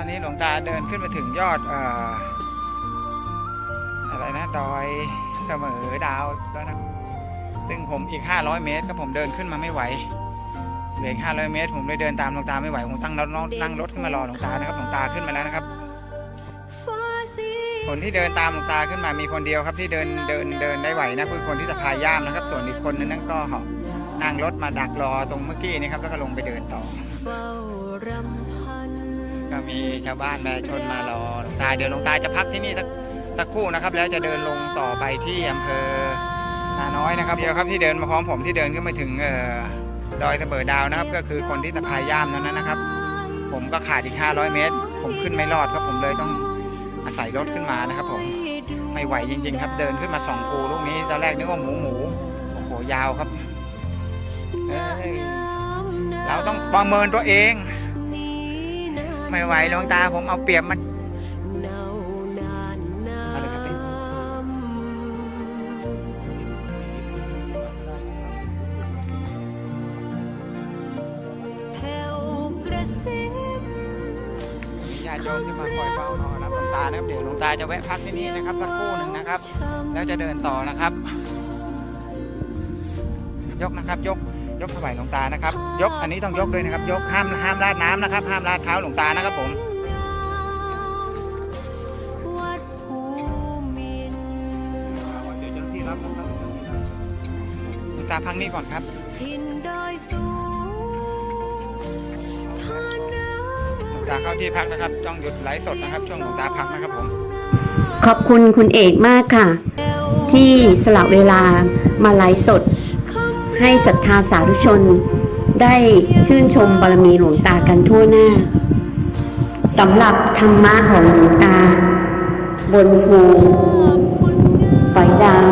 ตอนนี้หลวงตาเดินขึ้นมาถึงยอดอออะไรนะดอยเสมอดาวแล้วนะซึ่งผมอีก 500 เมตรก็ผมเดินขึ้นมาไม่ไหวเหลืออีก500 เมตร ผมเลยเดินตามหลวงตาไม่ไหวผมตั้งรถนั่งรถขึ้นมารอหลวงตานะครับหลวงตาขึ้นมาแล้วนะครับ คนที่เดินตามหลวงตาขึ้นมามีคนเดียวครับที่เดินเดินเดินได้ไหวนะคือคนที่สะพายย่ามนะครับ ส่วนอีกคนนึงนั่นก็นั่งรถมาดักรอตรงเมื่อกี้นี่ครับแล้วก็ลงไปเดินต่อ ก็มีชาวบ้านประชาชนมารอหลวงตาเดี๋ยวหลวงตาจะพักที่นี่สักสักครู่นะครับ แล้วจะเดินลงต่อไปที่อำเภอนาน้อยนะครับเดียวครับที่เดินมาพร้อมผมที่เดินขึ้นมาถึงเอ่อดอยเสมอดาวนะครับ ก็คือคนที่สะพายย่ามนั้นนะครับ ผมก็ขาดอีก 500 เมตร ผมขึ้นไม่รอดครับผมเลยต้องอาศัยรถขึ้นมานะครับ ผมไม่ไหวจริง ๆ ครับ เดินขึ้นมาสองกูลูกนี้ตอนแรกนึกว่าหมูหมูโอ้โหยาวครับเอ้ยเราต้องประเมินตัวเอง ไม่ไหวหลวงตาผมเอาเปรียบมันอะไรครับพี่มีญาติโยมที่มาคอยเฝ้ารอรับหลวงตานะครับเดี๋ยวหลวงตาจะแวะพักที่นี่นะครับสักครู่หนึ่งนะครับ แล้วจะเดินต่อนะครับ ยกนะครับยก ยกถวายหลวงตานะครับ ยกอันนี้ต้องยกด้วยนะครับ ยกห้ามห้ามราดน้ำนะครับ ห้ามราดเท้าหลวงตานะครับผมวัดภูมินเดี๋ยวเจ้าหน้าที่รับนะครับหลวงตาพักนี่ก่อนครับทินดอยสูงท่าน้หลวงตาเข้าที่พักนะครับ ต้องหยุดไลฟ์สดนะครับ ช่วงหลวงตาพักนะครับผม ขอบคุณคุณเอกมากค่ะำที่สละเวลามาไลฟ์สดคำ ให้ศรัทธาสาธุชน ได้ชื่นชมบารมีหลวงตากันทั่วหน้าสำหรับธรรมะของหลวงตา บนภูไฟดาว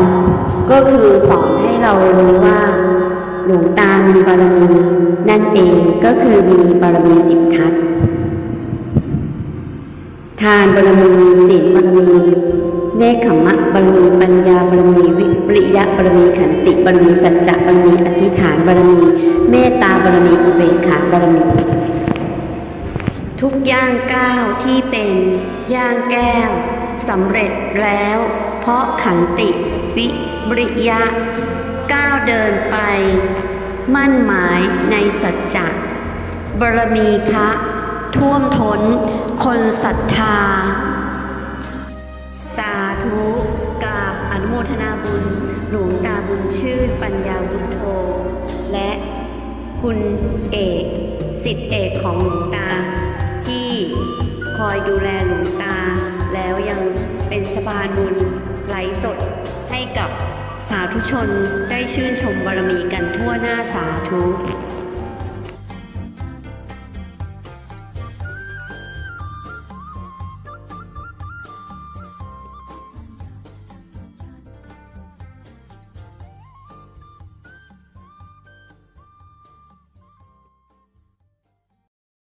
ก็คือสอนให้เรารู้ว่า หลวงตามีบารมีนั่นเองก็คือมีบารมีสิบทัศทานบารมีศีลบารมี เนคขมะบารมีปัญญาบารมีวิปริยะบารมีขันติบารมีสัจจะบารมีอธิษฐานบารมีเมตตาบารมีอุเบกขาบารมี ทุกย่างก้าวที่เป็นย่างแก้วสำเร็จแล้ว เพราะขันติวิบริยะ ก้าวเดินไป มั่นหมายในสัจจะบารมีพระท่วมท้นคนศรัทธา สาธุกราบอนุโมทนาบุญ หลวงตาบุญชื่นปัญญาบุญโทและคุณเอกสิทธิเอกของหลวงตา ที่คอยดูแลหลวงตา แล้วยังเป็นสะพานบุญไหลสดให้กับสาธุชนได้ชื่นชมบารมีกันทั่วหน้าสาธุ